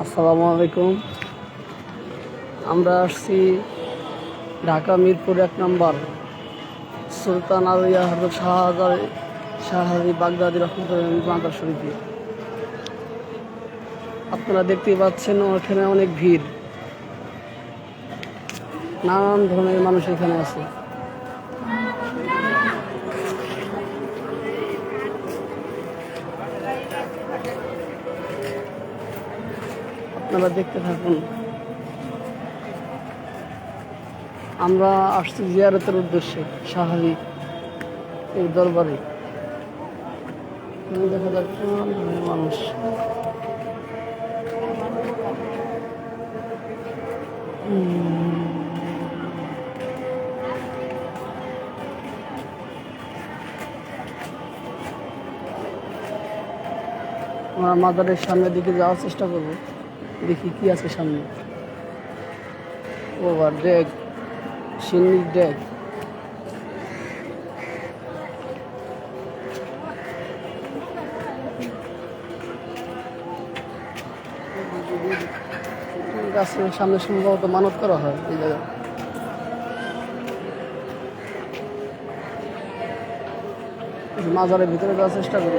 আসসালামু আলাইকুম। আমরা আসছি ঢাকা মিরপুর এক নম্বর। সুলতান আলিয়া হজরত শাহজাদ শাহাজি বাগদাদি রহমতুল্লাহ মাদার শরীফে। আপনারা দেখতেই পাচ্ছেন ওখানে অনেক ভিড়। নানান ধরনের মানুষ এখানে আছে। আপনারা দেখতে থাকুন। আমরা আসছি জিয়ারতের উদ্দেশ্যে, শাহারি এর দরবারে। দেখা যাচ্ছে মানুষ। আমরা মাদারের সামনের দিকে যাওয়ার চেষ্টা করব। দেখি কি আছে সামনে। ওভার ড্যাগ সিন্নির ড্যাগ গাছের সামনে সম্ভবত মানত করা হয় এই জায়গায়। মাজারের ভিতরে যাওয়ার চেষ্টা করি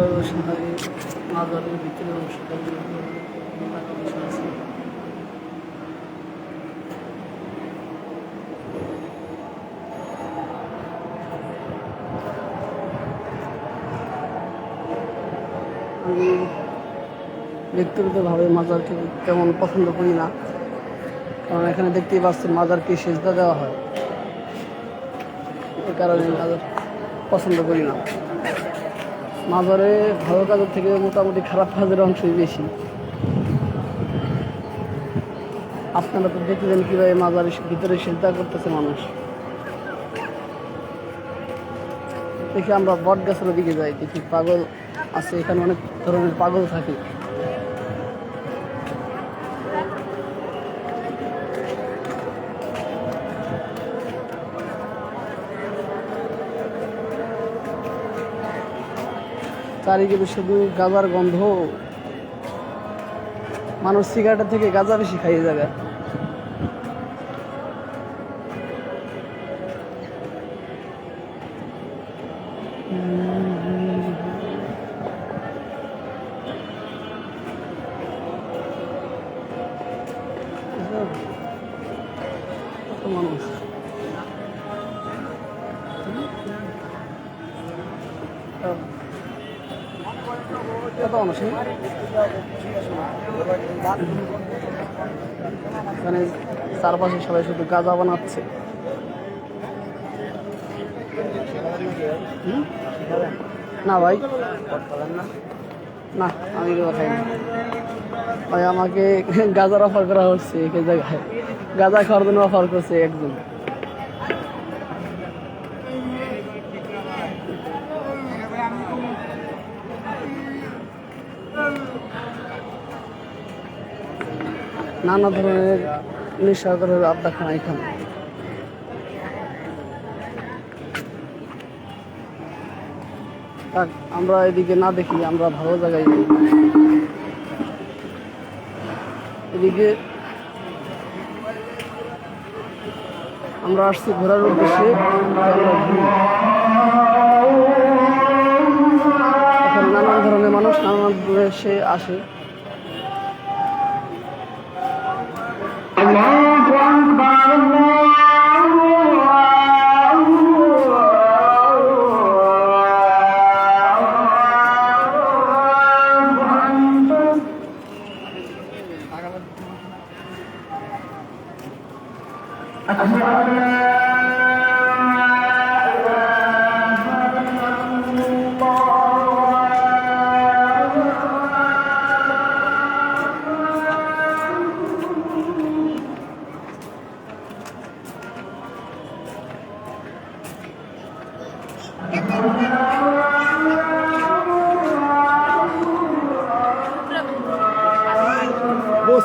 অংশটা আছে আমি ব্যক্তিগতভাবে মাজারকে তেমন পছন্দ করি না। কারণ এখানে দেখতেই পাচ্ছেন মাজারকে সেজদা দেওয়া হয়। এ কারণে মাজার পছন্দ করি না। মাজারে ভালো কাজের থেকে মোটামুটি খারাপ কাজের অংশই বেশি। আপনারা তো দেখলেন কীভাবে মাজারের ভিতরে চিন্তা করতেছে মানুষ। দেখি আমরা বট গাছের দিকে যাই, দেখি পাগল আছে, এখানে অনেক ধরনের পাগল থাকে। চারিদিকে শুধু গাজার গন্ধ। মানুষ সিগারেটের থেকে গাজা বেশি খাই এই জায়গায় মানুষ? এখানে চারপাশে সবাই শুধু গাঁজা বানাচ্ছে। না ভাই। না, আমি না। ভাই, আমাকে গাজার অফার করা হচ্ছে এক জায়গায়। গাঁজা খাওয়ার জন্য অফার করছে একজন। নানা ধরনের নেশাকরের আড্ডাখানা এখানে। আমরা এদিকে না দেখি, আমরা ভালো জায়গায় এদিকে আমরা আসছি ঘোরার উদ্দেশ্যে। নানান ধরনের মানুষ, নানান দেশে আসে। পুকুরঘাটের দিকে যাই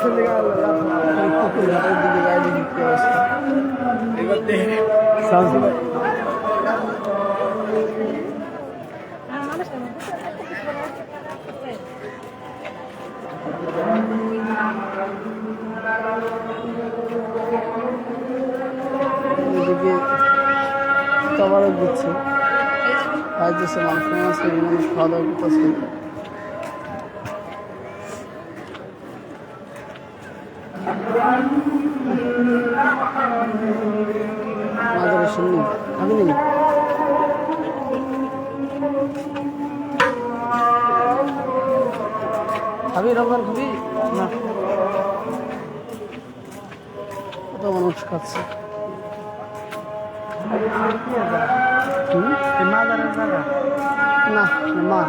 কি অবস্থা এদিকে তবারক দিচ্ছে। খাওয়া দাওয়া করতেছে। মাদারে শুননি খাবি নি না কত মানুষ খাচ্ছে? না মা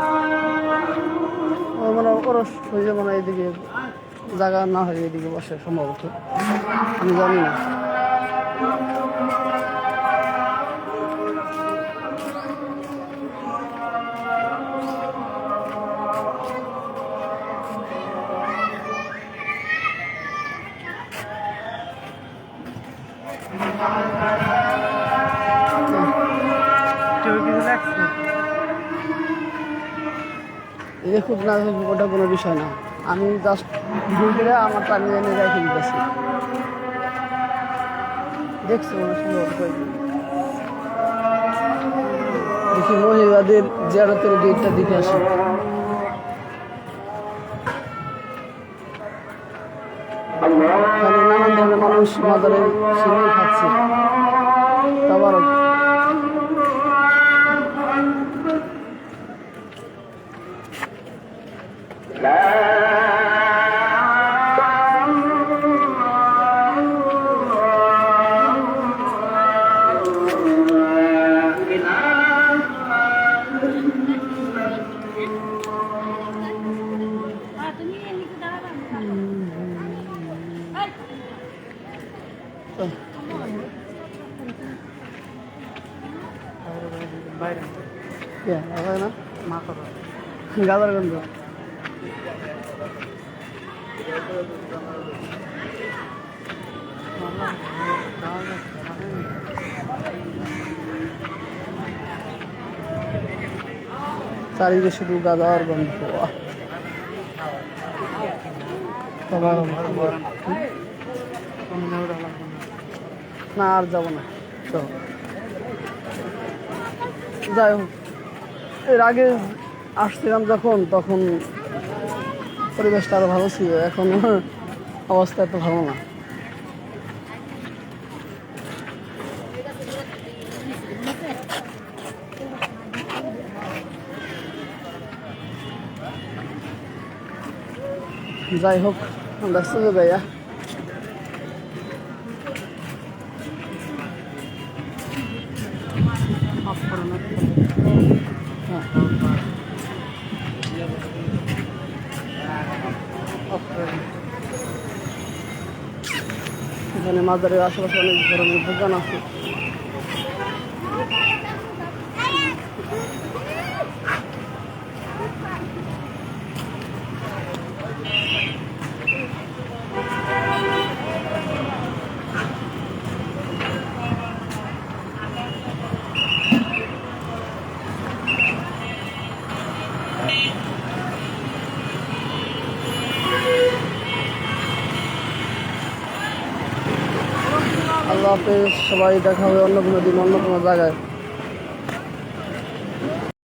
মানে ওর সোজা মানে এদিকে জায়গা না হয় এদিকে বসে সম্ভবত। আমি জানি না। দেখুক না ওটা কোনো বিষয় না। আমি জাস্ট ভিডিও আমার টানি এনে রেখে দিতেছি। দেখছ সুন্দর দেখি মহিলাদের জিয়ারতের গেটটা দিকে আসি। নানান ধরনের মানুষ মাদারে সিনেই খাচ্ছে। তাবারক। কে না গাদারগঞ্জ চারিদিকে শুধু গাদার গন্ধ। না, আর যাব না। চলো। যাই হোক। এর আগে আসছিলাম যখন, তখন পরিবেশটা আরও ভালো ছিল। এখন অবস্থা এত ভালো না। যাই হোক, আমরা চলে যাই এখানে মাদারের আশেপাশে অনেক ধরনের দোকান আছে। হাফেজ সবাই দেখা হবে অন্য কোনো দিন অন্য কোনো জায়গায়।